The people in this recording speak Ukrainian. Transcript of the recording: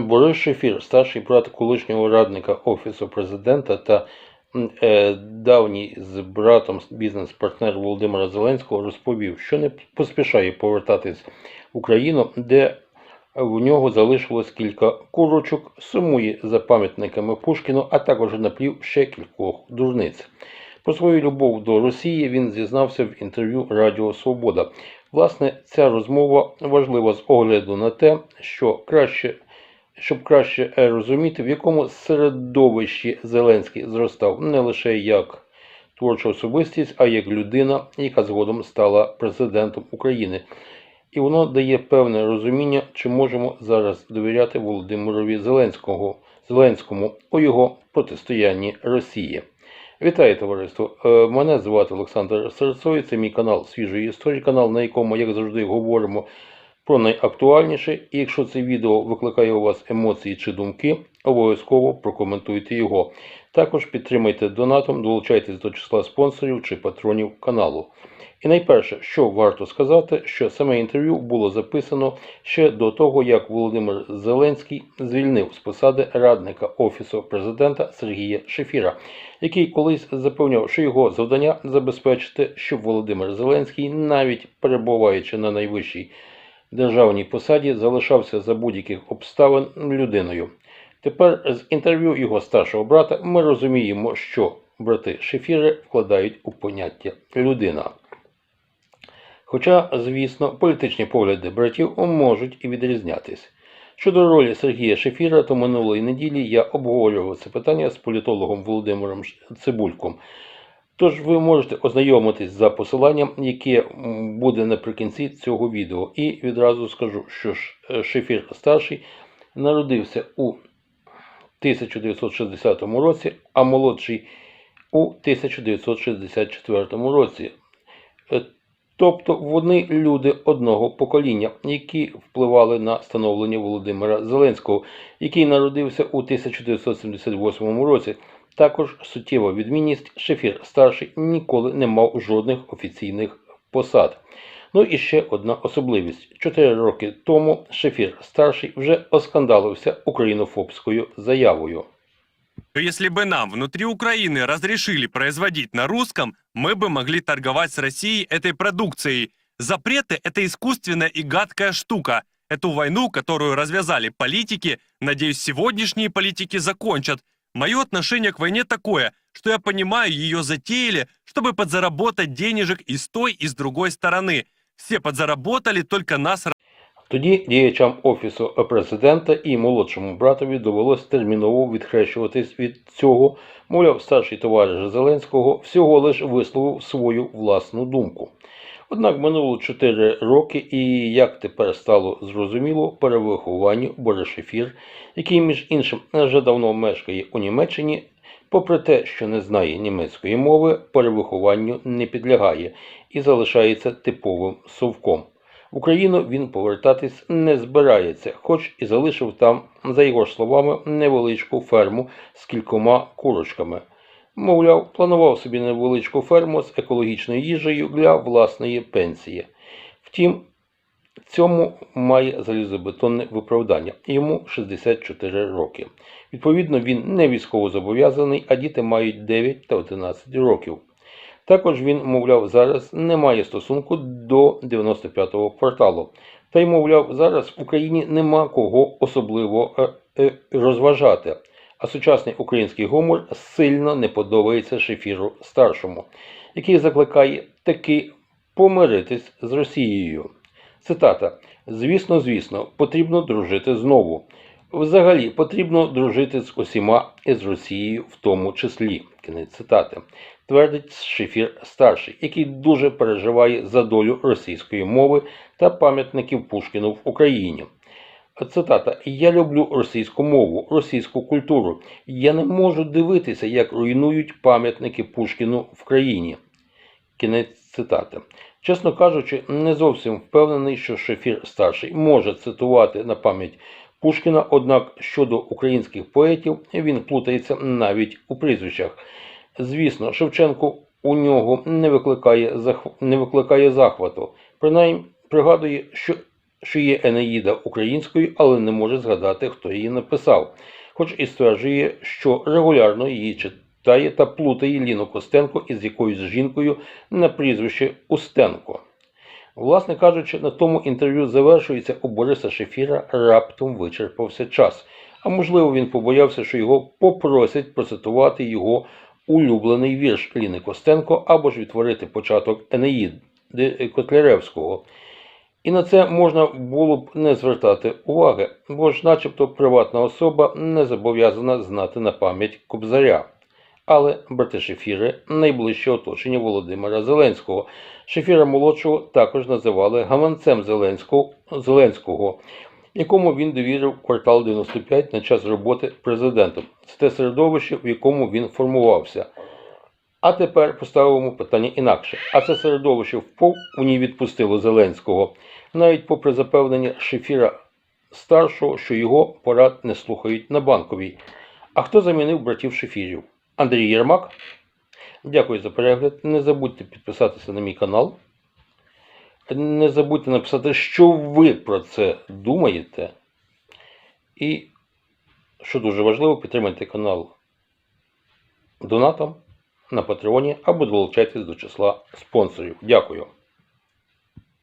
Борис Шефір, старший брат колишнього радника Офісу президента та е, давній з братом бізнес-партнер Володимира Зеленського, розповів, що не поспішає повертатись в Україну, де в нього залишилось кілька курочок, сумує за пам'ятниками Пушкіну, а також наплів ще кількох дурниць. Про свою любов до Росії він зізнався в інтерв'ю Радіо Свобода. Власне, ця розмова важлива з огляду на те, що краще, щоб краще е, розуміти, в якому середовищі Зеленський зростав не лише як творча особистість, а як людина, яка згодом стала президентом України. І воно дає певне розуміння, чи можемо зараз довіряти Володимирові Зеленського, Зеленському у його протистоянні Росії. Вітаю, товариство! Е, Мене звати Олександр Серцой, це мій канал Свіжої історії, канал, на якому, як завжди, говоримо про найактуальніше. І якщо це відео викликає у вас емоції чи думки, обов'язково прокоментуйте його. Також підтримайте донатом, долучайтесь до числа спонсорів чи патронів каналу. І найперше, що варто сказати, що саме інтерв'ю було записано ще до того, як Володимир Зеленський звільнив з посади радника Офісу президента Сергія Шефіра, який колись запевняв, що його завдання забезпечити, щоб Володимир Зеленський, навіть перебуваючи на найвищій державній посаді, залишався за будь-яких обставин людиною. Тепер з інтерв'ю його старшого брата ми розуміємо, що брати Шефіри вкладають у поняття людина. Хоча, звісно, політичні погляди братів можуть і відрізнятись. Щодо ролі Сергія Шефіра, то минулої неділі я обговорював це питання з політологом Володимиром Цибульком. Тож ви можете ознайомитись за посиланням, яке буде наприкінці цього відео. І відразу скажу, що е, Шефір старший народився у 1960 році, а молодший у 1964 році. Е, Тобто вони люди одного покоління, які впливали на становлення Володимира Зеленського, який народився у 1978 році. Також суттєва відмінність Шефір старший ніколи не мав жодних офіційних посад. Ну і ще одна особливість: чотири роки тому Шефір старший вже оскандалився українофобською заявою. Если бы нам внутри Украины разрешили производить на русском, мы бы могли торговать с Россией этой продукцией. Запреты – это искусственная и гадкая штука. Эту войну, которую развязали политики, надеюсь, сегодняшние политики закончат. Мое отношение к войне такое, что я понимаю, ее затеяли, чтобы подзаработать денежек и с той, и с другой стороны. Все подзаработали, только нас Тоді діячам офісу президента і молодшому братові довелось терміново відхрещуватись від цього. Мовляв, старший товариш Зеленського всього лиш висловив свою власну думку. Однак минуло 4 роки, і як тепер стало зрозуміло, перевихованню Борешефір, який, між іншим, вже давно мешкає у Німеччині, попри те, що не знає німецької мови, перевихованню не підлягає і залишається типовим совком. В Україну він повертатись не збирається, хоч і залишив там, за його словами, невеличку ферму з кількома курочками. Мовляв, планував собі невеличку ферму з екологічною їжею для власної пенсії. Втім, цьому має залізобетонне виправдання. Йому 64 роки. Відповідно, він не військовозобов'язаний, а діти мають 9 та 11 років. Також він, мовляв, зараз не має стосунку до 95-го кварталу. Та й, мовляв, зараз в Україні нема кого особливо е, е, розважати. А сучасний український гумор сильно не подобається Шефіру старшому, який закликає таки помиритись з Росією. Цитата: Звісно, звісно, потрібно дружити знову. Взагалі потрібно дружити з усіма і з Росією в тому числі. Кінець цитати. Твердить Шефір старший, який дуже переживає за долю російської мови та пам'ятників Пушкіну в Україні. Цитата: Я люблю російську мову, російську культуру. Я не можу дивитися, як руйнують пам'ятники Пушкіну в країні. Кінець цитати. Чесно кажучи, не зовсім впевнений, що Шефір старший може цитувати на пам'ять Пушкіна, однак щодо українських поетів він плутається навіть у прізвищах. Звісно, Шевченко у нього не викликає, захв... не викликає захвату. Принаймні, пригадує, що що є Енеїда українською, але не може згадати, хто її написав, хоч і стверджує, що регулярно її читає та плутає Ліну Костенко із якоюсь жінкою на прізвище Устенко. Власне кажучи, на тому інтерв'ю завершується у Бориса Шефіра раптом вичерпався час. А можливо, він побоявся, що його попросять процитувати його улюблений вірш Ліни Костенко або ж відтворити початок Енеїди Котляревського. І на це можна було б не звертати уваги, бо ж, начебто, приватна особа не зобов'язана знати на пам'ять Кобзаря. Але брати Шефіри найближче оточення Володимира Зеленського. Шефіра молодшого також називали гаманцем Зеленського, якому він довірив квартал 95 на час роботи президентом. Це те середовище, в якому він формувався. А тепер поставимо питання інакше. А це середовище вповні відпустило Зеленського, навіть попри запевнення Шефіра старшого, що його порад не слухають на банковій. А хто замінив братів Шефірів? Андрій Єрмак. Дякую за перегляд. Не забудьте підписатися на мій канал. Не забудьте написати, що ви про це думаєте. І, що дуже важливо, підтримайте канал донатом на Патреоні або долучайтесь до числа спонсорів. Дякую.